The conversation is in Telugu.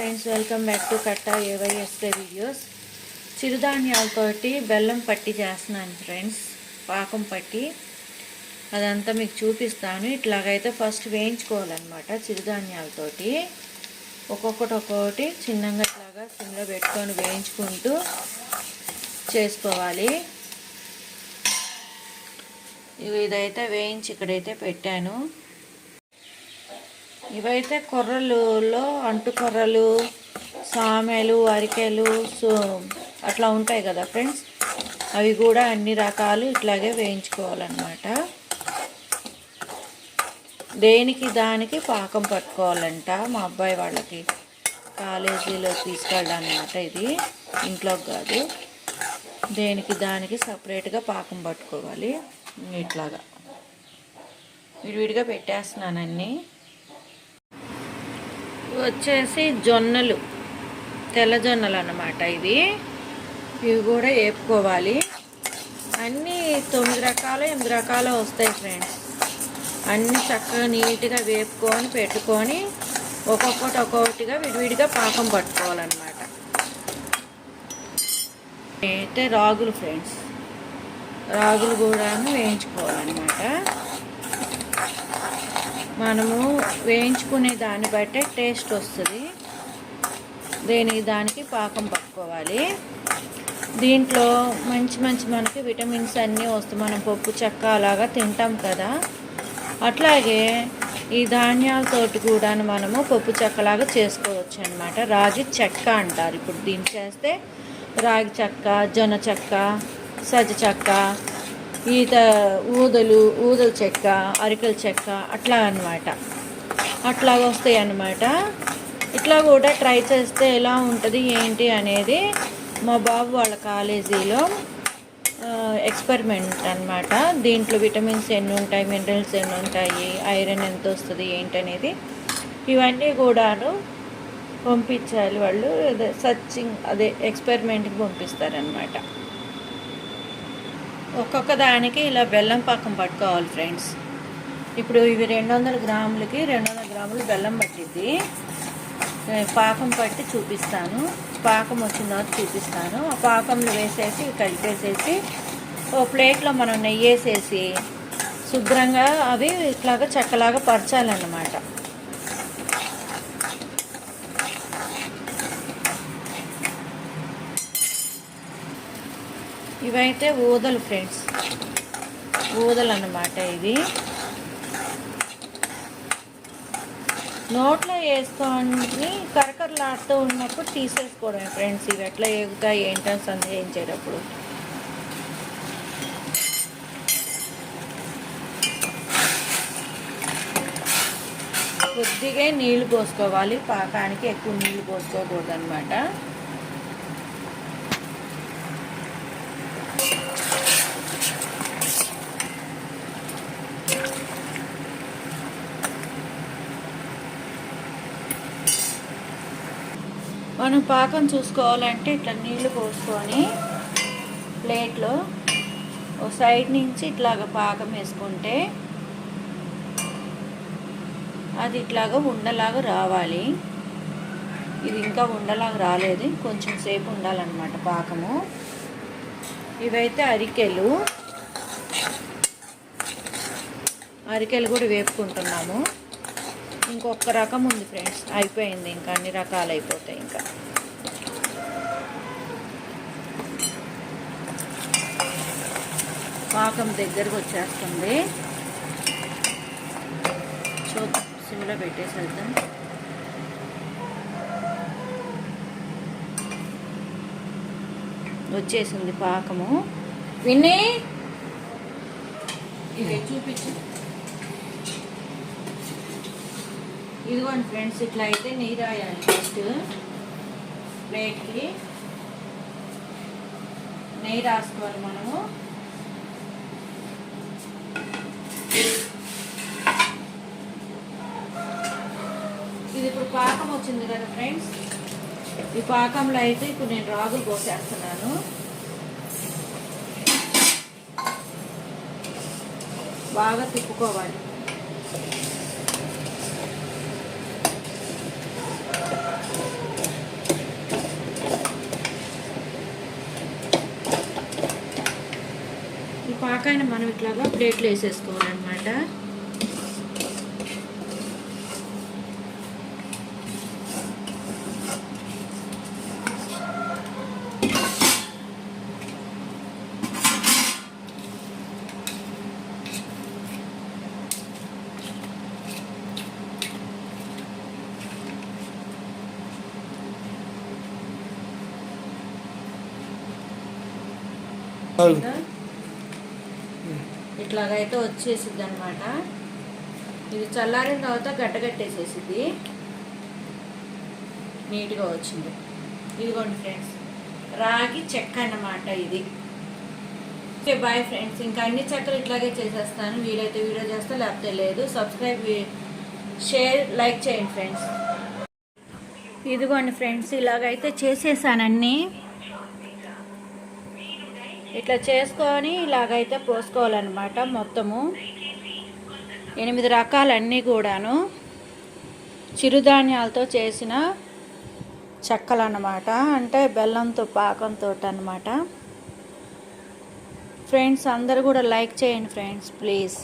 Friends welcome back to Katta ఏవైఎస్కే videos చిరుధాన్యాలతోటి బెల్లం పట్టి చేస్తున్నాను ఫ్రెండ్స్ పాకం పట్టి. అదంతా మీకు చూపిస్తాను. ఇట్లాగైతే ఫస్ట్ వేయించుకోవాలన్నమాట చిరుధాన్యాలతోటి. ఒక్కొక్కటి ఒక్కొక్కటి చిన్నగా ఇట్లాగా సిమ్లో పెట్టుకొని వేయించుకుంటూ చేసుకోవాలి. ఇదైతే వేయించి ఇక్కడైతే పెట్టాను. ఇవైతే కొర్రలులో అంటు కొర్రలు సామెలు అరికెలు సో అట్లా ఉంటాయి కదా ఫ్రెండ్స్? అవి కూడా అన్ని రకాలు ఇట్లాగే వేయించుకోవాలన్నమాట. దేనికి దానికి పాకం పట్టుకోవాలంట మా అబ్బాయి వాళ్ళకి. కాలేజీలో తీసుకెళ్ళాలన్నమాట ఇది. ఇంట్లోకి కాదు. దేనికి దానికి సపరేట్గా పాకం పట్టుకోవాలి. ఇట్లాగా. విడివిడిగా పెట్టేస్తున్నాను అన్నీ వచ్చేసి జొన్నలు. తెల్ల జొన్నలు అన్నమాట ఇవి. ఇవి కూడా వేపుకోవాలి. అన్నీ తొమ్మిది రకాలు ఎనిమిది రకాలు వస్తాయి ఫ్రెండ్స్. అన్నీ చక్కగా నీట్గా వేపుకొని పెట్టుకొని ఒక్కొక్కటి ఒక్కొక్కటిగా విడివిడిగా పాకం పట్టుకోవాలన్నమాట. అయితే రాగులు ఫ్రెండ్స్. రాగులు కూడా వేయించుకోవాలన్నమాట. మనము వేయించుకునే దాన్ని బట్టే టేస్ట్ వస్తుంది. దేనికి దానికి పాకం పట్టుకోవాలి. దీంట్లో మంచి మంచి మనకి విటమిన్స్ అన్నీ వస్తాయి. మనం పప్పు చెక్క అలాగా తింటాం కదా. అట్లాగే ఈ ధాన్యాలతోటి కూడా మనము పప్పు చెక్కలాగా చేసుకోవచ్చు అనమాట రాగి చెక్క అంటారు. ఇప్పుడు దీన్ని చేస్తే రాగి చెక్క జొన్న చెక్క సజ్జ చెక్క ఈత ఊదలు ఊదల చెక్క అరికల చెక్క అట్లా అనమాట అట్లాగ వస్తాయి అన్నమాట. ఇట్లా కూడా ట్రై చేస్తే ఎలా ఉంటుంది ఏంటి అనేది మా బాబు వాళ్ళ కాలేజీలో ఎక్స్పెరిమెంట్ అనమాట దీంట్లో విటమిన్స్ ఎన్ని ఉంటాయి మినరల్స్ ఎన్ని ఉంటాయి ఐరన్ ఎంత వస్తుంది ఏంటనేది ఇవన్నీ కూడాను పంపించాలి వాళ్ళు. సర్చింగ్ అదే ఎక్స్పెరిమెంట్కి పంపిస్తారనమాట ఒక్కొక్క దానికి ఇలా బెల్లం పాకం పట్టుకోవాలి ఫ్రెండ్స్. ఇప్పుడు ఇవి రెండు వందల గ్రాములకి రెండు వందల గ్రాములు బెల్లం పట్టిద్ది. పాకం పట్టి చూపిస్తాను. పాకం వచ్చిన తర్వాత చూపిస్తాను. ఆ పాకంలో వేసేసి కలిపేసేసి ఓ ప్లేట్లో మనం నెయ్యి వేసేసి శుభ్రంగా అవి ఇట్లాగా చెక్కలాగా పరచాలన్నమాట. ఇవైతే ఊదలు ఫ్రెండ్స్. ఊదలు అన్నమాట ఇది. నోట్లో వేసుకొని కరకరలాడుతూ ఉన్నప్పుడు తీసేసుకోవడం ఫ్రెండ్స్. ఇవి ఎట్లా ఎగుతాయి ఏంటని సందేహించేటప్పుడు. కొద్దిగా నీళ్ళు పోసుకోవాలి. పాకానికి ఎక్కువ నీళ్ళు పోసుకోకూడదు అనమాట మనం పాకం చూసుకోవాలంటే ఇట్లా నీళ్ళు పోసుకొని ప్లేట్లో ఒక సైడ్ నుంచి ఇట్లాగ పాకం వేసుకుంటే అది ఇట్లాగా ఉండలాగా రావాలి. ఇది ఇంకా ఉండలాగా రాలేదు. కొంచెం సేపు ఉండాలన్నమాట పాకము. ఇవైతే అరికెలు. అరికెలు కూడా వేపుకుంటున్నాము. ఇంకొక రకం ఉంది ఫ్రెండ్స్. అయిపోయింది ఇంకా అన్ని రకాలు అయిపోతాయి ఇంకా. పాకం దగ్గరకు వచ్చేస్తుంది. చూద్దాం సిమ్లో పెట్టేసి వెళ్తాం వచ్చేసింది పాకము. విన్నీ! ఇది చూపించు. ఇదిగోండి ఫ్రెండ్స్ ఇట్లా అయితే నెయ్యి రాయాలి ఫస్ట్ ప్లేట్కి నెయ్యి రాసుకోవాలి మనము. ఇది ఇప్పుడు పాకం వచ్చింది కదా ఫ్రెండ్స్? ఈ పాకంలో అయితే ఇప్పుడు నేను రాగులు పోసేస్తున్నాను. బాగా తిప్పుకోవాలి. పాకాన్ని మనం ఇట్లాగా ప్లేట్లో వేసేసుకోవాలన్నమాట. ఇలా ఇట్లాగైతే వచ్చేసిద్ది అనమాట ఇది చల్లారిన తర్వాత గడ్డగట్టేసేసిద్ది నీట్గా వచ్చింది. ఇదిగోండి ఫ్రెండ్స్ రాగి చెక్క అన్నమాట ఇది. Okay bye friends. ఇంకా అన్ని చెక్కలు ఇట్లాగే చేసేస్తాను. వీలైతే వీడియో చేస్తా లేకపోతే లేదు. సబ్స్క్రైబ్ షేర్ లైక్ చేయండి ఫ్రెండ్స్. ఇదిగోండి ఫ్రెండ్స్ ఇలాగైతే చేసేసానన్నీ. ఇట్లా చేసుకొని ఇలాగైతే పోసుకోవాలన్నమాట మొత్తము. ఎనిమిది రకాలన్నీ కూడాను చిరుధాన్యాలతో చేసిన చెక్కలు అన్నమాట అంటే బెల్లంతో పాకంతో అన్నమాట ఫ్రెండ్స్ అందరు కూడా లైక్ చేయండి ఫ్రెండ్స్ ప్లీజ్.